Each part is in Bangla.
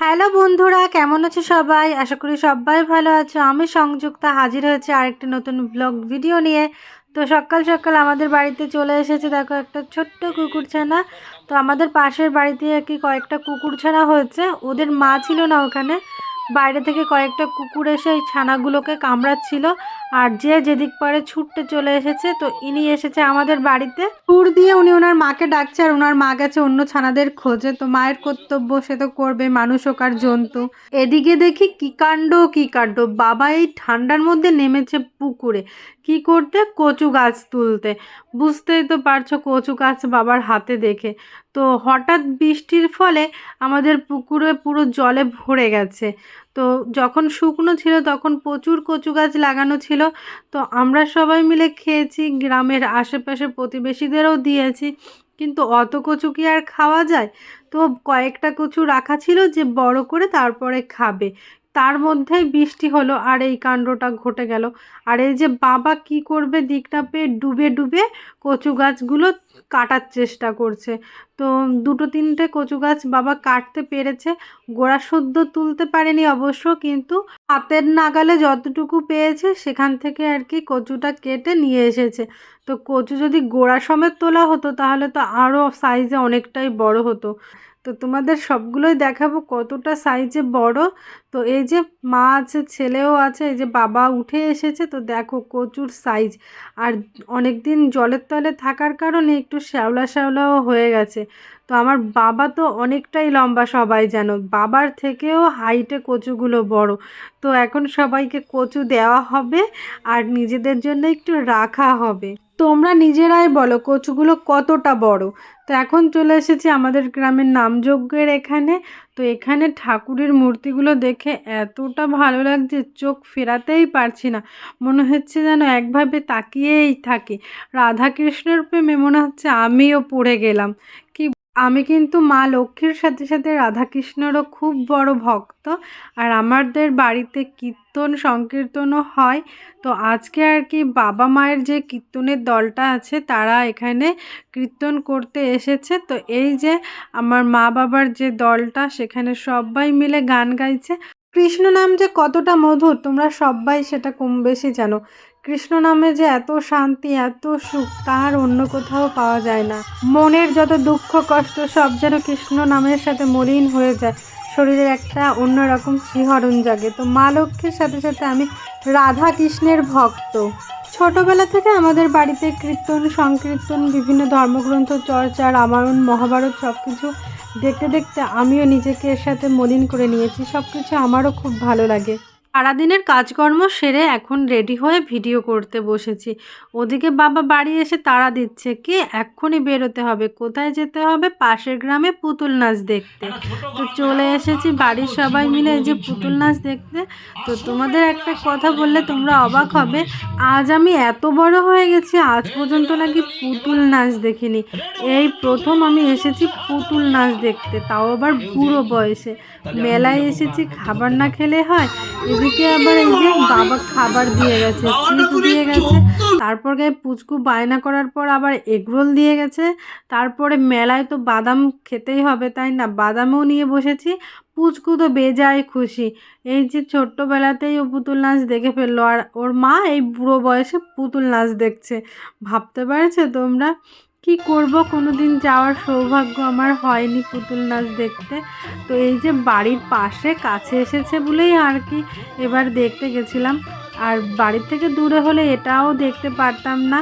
হ্যালো বন্ধুরা, কেমন আছো সবাই? আশা করি সবাই ভালো আছো। আমি সংযুক্তা, হাজির হয়েছে আরেকটি নতুন ব্লগ ভিডিও নিয়ে। তো সকাল সকাল আমাদের বাড়িতে চলে এসেছে, দেখো একটা ছোট্ট কুকুর ছানা। তো আমাদের পাশের বাড়িতে আর কি কয়েকটা কুকুর ছানা হয়েছে। ওদের মা ছিল না ওখানে। বাইরে থেকে কয়েকটা কুকুর এসে এই ছানাগুলোকে কামড়াচ্ছিল। আর যে যেদিক পারে ছুটতে চলে এসেছে, তো ইনি এসেছে আমাদের বাড়িতে। সুর দিয়ে উনি ওনার মাকে ডাকছে, আর ওনার মা গেছে অন্য ছানাদের খোঁজে। তো মায়ের কর্তব্য, সে তো করবে, মানুষ হোক আর জন্তু। এদিকে দেখি কি কাণ্ড কি কাণ্ড। বাবা এই ঠান্ডার মধ্যে নেমেছে পুকুরে। কি করতে? কচু গাছ তুলতে। বুঝতেই তো পারছ কচু গাছ বাবার হাতে দেখে। তো হঠাৎ বৃষ্টির ফলে আমাদের পুকুরে পুরো জলে ভরে গেছে। তো যখন শুকনো ছিল তখন প্রচুর কচু গাছ লাগানো ছিল। তো আমরা সবাই মিলে খেয়েছি, গ্রামের আশেপাশে প্রতিবেশীদেরও দিয়েছি। কিন্তু অত কচু কি আর খাওয়া যায়? তো কয়েকটা কচু রাখা ছিল যে বড় করে তারপরে খাবে। তার মধ্যেই বৃষ্টি হলো আর এই কাণ্ডটা ঘটে গেল। আর এই যে বাবা কি করবে দিকটা পেয়ে ডুবে ডুবে কচু গাছগুলো কাটার চেষ্টা করছে। তো দুটো তিনটে কচু গাছ বাবা কাটতে পেরেছে। গোড়া শুদ্ধ তুলতে পারেনি অবশ্য, কিন্তু হাতের নাগালে যতটুকু পেয়েছে সেখান থেকে আর কি কচুটা কেটে নিয়ে এসেছে। তো কচু যদি গোড়া সমেত তোলা হতো তাহলে তো আরও সাইজে অনেকটাই বড় হতো। তো তোমাদের সবগুলোই দেখাবো কতটা সাইজে বড়। তো এই যে মা আছে, ছেলেও আছে, এই যে বাবা উঠে এসেছে, তো দেখো কচুর সাইজ আর অনেক দিন জলের তলে থাকার কারণে একটু শ্যাওলা শ্যাওলাও হয়ে গেছে। তো আমার বাবা তো অনেকটাই লম্বা সবাই জানো। বাবার থেকেও হাইটে কচুগুলো বড়। তো এখন সবাইকে কচু দেওয়া হবে আর নিজেদের জন্য একটু রাখা হবে। তোমরা নিজেরাই বলো, কচুগুলো কতটা বড়? তো এখন চলে এসেছি আমাদের গ্রামের নামযজ্ঞের এখানে। তো এখানে ঠাকুরের মূর্তিগুলো দেখে এতটা ভালো লাগছে, চোখ ফেরাতেই পারছি না। মনে হচ্ছে যেন একভাবে তাকিয়েই থাকি। রাধাকৃষ্ণের প্রেমে মনে হচ্ছে আমিও পড়ে গেলাম। কি আমি কিন্তু মা লক্ষ্মীর সাথে সাথে রাধাকৃষ্ণেরও খুব বড় ভক্ত আর আমাদের বাড়িতে কীর্তন সংকীর্তনও হয়। তো আজকে আর কি বাবা মায়ের যে কীর্তনের দলটা আছে, তারা এখানে কীর্তন করতে এসেছে। তো এই যে আমার মা বাবার যে দলটা, সেখানে সবাই মিলে গান গাইছে। কৃষ্ণ নাম যে কতটা মধুর, তোমরা সবাই সেটা কম বেশি জানো। কৃষ্ণ নামে যে এত শান্তি, এত সুখ তার অন্য কোথাও পাওয়া যায় না। মনের যত দুঃখ, কষ্ট, সব যেন কৃষ্ণ নামের সাথে মলিন হয়ে যায়। শরীরের একটা অন্যরকম শিহরণ জাগে। তো মা লক্ষ্মীর সাথে সাথে আমি রাধা কৃষ্ণের ভক্ত। ছোটবেলা থেকে আমাদের বাড়িতে কীর্তন, সংকীর্তন, বিভিন্ন ধর্মগ্রন্থ, চর্চা, রামায়ণ, মহাভারত সব কিছু দেখতে দেখতে আমিও নিজেকে এর সাথে মলিন করে নিয়েছি। সব কিছু আমারও খুব ভালো লাগে। সারাদিনের কাজকর্ম সেরে এখন রেডি হয়ে ভিডিও করতে বসেছি। ওদিকে বাবা বাড়ি এসে তাড়া দিচ্ছে কি? এক্ষুনি বেরোতে হবে। কোথায় যেতে হবে? পাশের গ্রামে পুতুল নাচ দেখতে। তো চলে এসেছি বাড়ির সবাই মিলে এই যে পুতুল নাচ দেখতে। তো তোমাদের একটা কথা বললে তোমরা অবাক হবে আজ আমি এত বড় হয়ে গেছি আজ পর্যন্ত নাকি পুতুল নাচ দেখিনি। এই প্রথম আমি এসেছি পুতুল নাচ দেখতে তাও আবার বুড়ো বয়সে। মেলায় এসেছি খাবার না খেলে হয় এদিকে আবার এই যে বাবা খাবার দিয়ে গেছে চিপস দিয়ে গেছে তারপর গায়ে পুচকু বায়না করার পর আবার এগরোল দিয়ে গেছে তারপরে মেলায় তো বাদাম খেতেই হবে তাই না? বাদামও নিয়ে বসেছি পুচকু তো বেজায় খুশি। এই যে ছোট্টবেলাতেই ও পুতুল নাচ দেখে ফেলল আর ওর মা এই বুড়ো বয়সে পুতুল নাচ দেখছে। ভাবতে পারছ তোমরা? কি করব? কোনো দিন যাওয়ার সৌভাগ্য আমার হয়নি পুতুল নাচ দেখতে। তো এই যে বাড়ির পাশে কাছে এসেছে বলেই আর কি এবার দেখতে গেছিলাম। আর বাড়ির থেকে দূরে হলে এটাও দেখতে পারতাম না।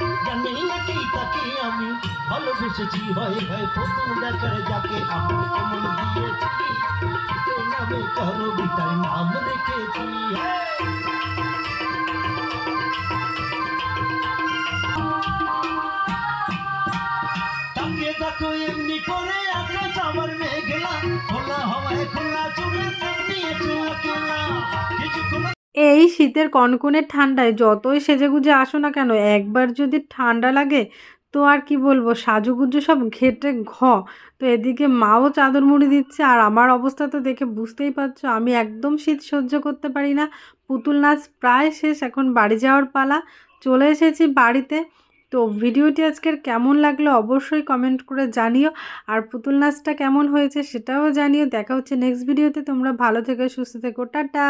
আমার বাঙালি হয় হয় জানি নাকি তাকে আমি ভালোবেসেছি হয় হয় প্রথম দেখার যাকে আমি এমন দিয়েছি এ নামে কারও বিটার নাম রেখেছি হ্যাঁ। তাকিয়ে দেখো এমনি করে আকাশ আমার মেঘলা খোলা হওয়ায় খোলা চুলে নিয়েছো একলা কিছুক্ষণ এই শীতের কনকনের ঠান্ডায় যতই সেজেগুজে আসো না কেন, একবার যদি ঠান্ডা লাগে, তো আর কি বলব, সাজুগুজু সব ঘেটে ঘ। তো এদিকে মাও চাদর মুড়ি দিচ্ছে, আর আমার অবস্থা তো দেখে বুঝতেই পারছ, আমি একদম শীত সহ্য করতে পারি না। পুতুল নাচ প্রায় শেষ, এখন বাড়ি যাওয়ার পালা। চলে এসেছি বাড়িতে। তো ভিডিওটি আজকের কেমন লাগল অবশ্যই কমেন্ট করে জানিও, আর পুতুল নাচটা কেমন হয়েছে সেটাও জানিও। দেখা হচ্ছে নেক্সট ভিডিওতে তোমরা ভালো থেকো, সুস্থ থেকো, টাটা!